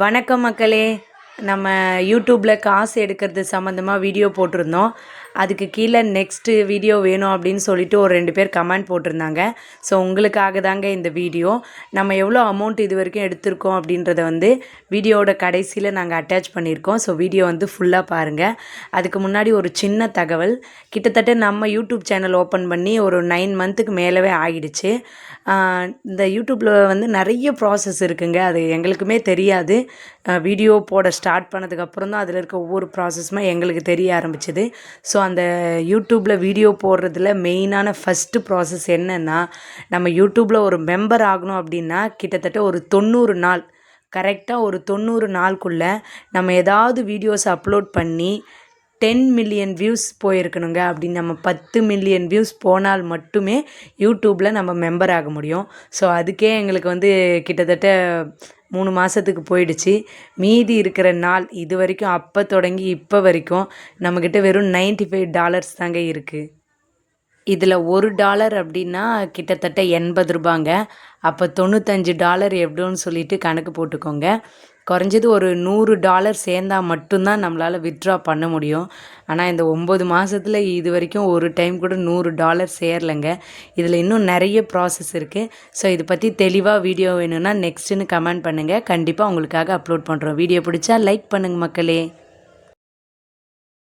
வணக்கம் மக்களே. நம்ம யூடியூப்பில் காசு எடுக்கிறது சம்மந்தமாக வீடியோ போட்டிருந்தோம். அதுக்கு கீழே நெக்ஸ்ட்டு வீடியோ வேணும் அப்படின்னு சொல்லிட்டு ஒரு ரெண்டு பேர் கமெண்ட் போட்டிருந்தாங்க. ஸோ உங்களுக்காக தாங்க இந்த வீடியோ நம்ம எவ்வளோ அமௌண்ட் இது வரைக்கும் எடுத்திருக்கோம் அப்படின்றத வந்து வீடியோவோட கடைசியில் நாங்கள் அட்டாச் பண்ணியிருக்கோம். ஸோ வீடியோ வந்து ஃபுல்லாக பாருங்கள் அதுக்கு முன்னாடி ஒரு சின்ன தகவல். கிட்டத்தட்ட நம்ம யூடியூப் சேனல் ஓப்பன் பண்ணி ஒரு நைன் மந்த்துக்கு மேலவே ஆகிடுச்சு இந்த யூடியூப்பில் வந்து நிறைய ப்ராசஸ் இருக்குங்க. அது எங்களுக்குமே தெரியாது. வீடியோ போட ஸ்டார்ட் பண்ணதுக்கப்புறம் தான் அதில் இருக்க ஒவ்வொரு ப்ராசஸுமே எங்களுக்கு தெரிய ஆரம்பிச்சது. ஸோ அந்த யூடியூப்பில் வீடியோ போடுறதுல மெயினான ஃபஸ்ட்டு ப்ராசஸ் என்னென்னா நம்ம யூடியூப்பில் ஒரு மெம்பர் ஆகணும் அப்படின்னா கிட்டத்தட்ட ஒரு தொண்ணூறு நாள். கரெக்டாக ஒரு தொண்ணூறு நாளுக்குள்ளே நம்ம ஏதாவது வீடியோஸ் அப்லோட் பண்ணி டென் மில்லியன் வியூஸ் போயிருக்கணுங்க. அப்படின்னு நம்ம பத்து மில்லியன் வியூஸ் போனால் மட்டுமே யூடியூப்பில் நம்ம மெம்பர் ஆக முடியும். ஸோ அதுக்கே எங்களுக்கு வந்து கிட்டத்தட்ட மூணு மாதத்துக்கு போயிடுச்சு. மீதி இருக்கிற நாள் இது வரைக்கும் அப்போ தொடங்கி இப்போ வரைக்கும் நம்மக்கிட்ட வெறும் 95 ஃபைவ் டாலர்ஸ் தாங்க இருக்குது இதில் ஒரு டாலர் அப்படின்னா கிட்டத்தட்ட எண்பது ரூபாங்க. அப்போ தொண்ணூத்தஞ்சு டாலர் எப்படின்னு சொல்லிட்டு கணக்கு போட்டுக்கோங்க. குறைஞ்சது ஒரு நூறு டாலர் சேர்ந்தா மட்டும்தான் நம்மளால் வித்ட்ரா பண்ண முடியும். ஆனால் இந்த ஒம்பது மாதத்தில் இது வரைக்கும் ஒரு டைம் கூட நூறு டாலர் சேரலைங்க. இதில் இன்னும் நிறைய ப்ராசஸ் இருக்குது ஸோ இதை பற்றி தெளிவாக வீடியோ வேணும்னா நெக்ஸ்ட்டுன்னு கமெண்ட் பண்ணுங்கள் கண்டிப்பாக உங்களுக்காக அப்லோட் பண்ணுறோம் வீடியோ பிடிச்சா லைக் பண்ணுங்கள் மக்களே.